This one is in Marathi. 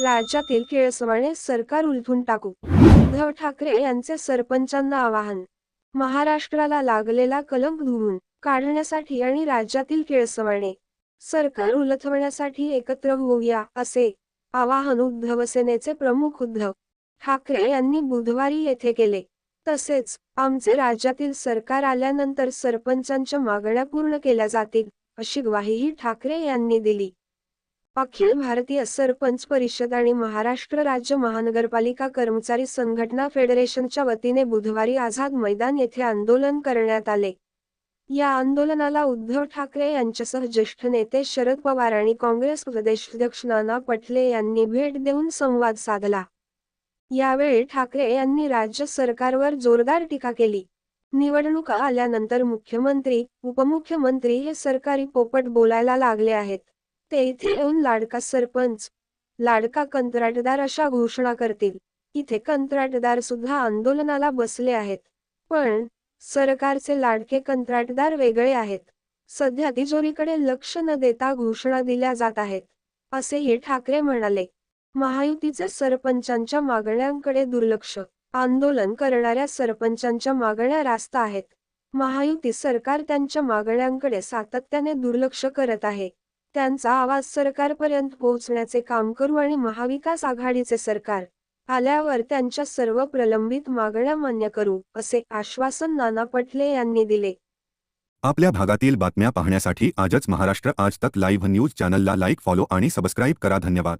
राज्यातील केळसवाणे सरकार उलथून टाकू. उद्धव ठाकरे यांचे सरपंचांना आवाहन. महाराष्ट्राला लागलेला कलंक धुवून काढण्यासाठी आणि राज्यातील केळसवाणे सरकार उलथवण्यासाठी एकत्र होऊया असे आवाहन उद्धव सेनेचे प्रमुख उद्धव ठाकरे यांनी बुधवारी येथे केले. तसेच आमचे राज्यातील सरकार आल्यानंतर सरपंचांच्या मागण्या पूर्ण केल्या जातील अशी ग्वाहीही ठाकरे यांनी दिली. अखिल भारतीय सरपंच परिषद आणि महाराष्ट्र राज्य महानगरपालिका कर्मचारी संघटना फेडरेशनच्या वतीने बुधवारी आझाद मैदान येथे आंदोलन करण्यात आले. या आंदोलनाला उद्धव ठाकरे यांच्यासह ज्येष्ठ नेते शरद पवार आणि काँग्रेस प्रदेशाध्यक्ष नाना पटले यांनी भेट देऊन संवाद साधला. यावेळी ठाकरे यांनी राज्य सरकारवर जोरदार टीका केली. निवडणुका आल्यानंतर मुख्यमंत्री उपमुख्यमंत्री हे सरकारी पोपट बोलायला लागले आहेत. ते इथे येऊन लाडका सरपंच लाडका कंत्राटदार अशा घोषणा करतील. इथे कंत्राटदार सुद्धा आंदोलनाला बसले आहेत. पण सरकारचे लाडके कंत्राटदार वेगळे आहेत. सध्या तिजोरीकडे लक्ष न देता घोषणा दिल्या जात आहेत. असेही ठाकरे म्हणाले. महायुतीचे सरपंचांच्या मागण्यांकडे दुर्लक्ष. आंदोलन करणाऱ्या सरपंचांच्या मागण्या रास्त आहेत. महायुती सरकार त्यांच्या मागण्यांकडे सातत्याने दुर्लक्ष करत आहे. त्यांचा आवाज सरकारपर्यंत पोहोचण्याचे काम करू आणि महाविकास आघाडीचे सरकार आल्यावर त्यांच्या सर्व प्रलंबित मागण्या मान्य करू असे आश्वासन नाना पटले यांनी दिले. आपल्या भागातील बातम्या पाहण्यासाठी आजच महाराष्ट्र आज तक लाईव्ह न्यूज चॅनलला लाईक फॉलो आणि सबस्क्राईब करा. धन्यवाद.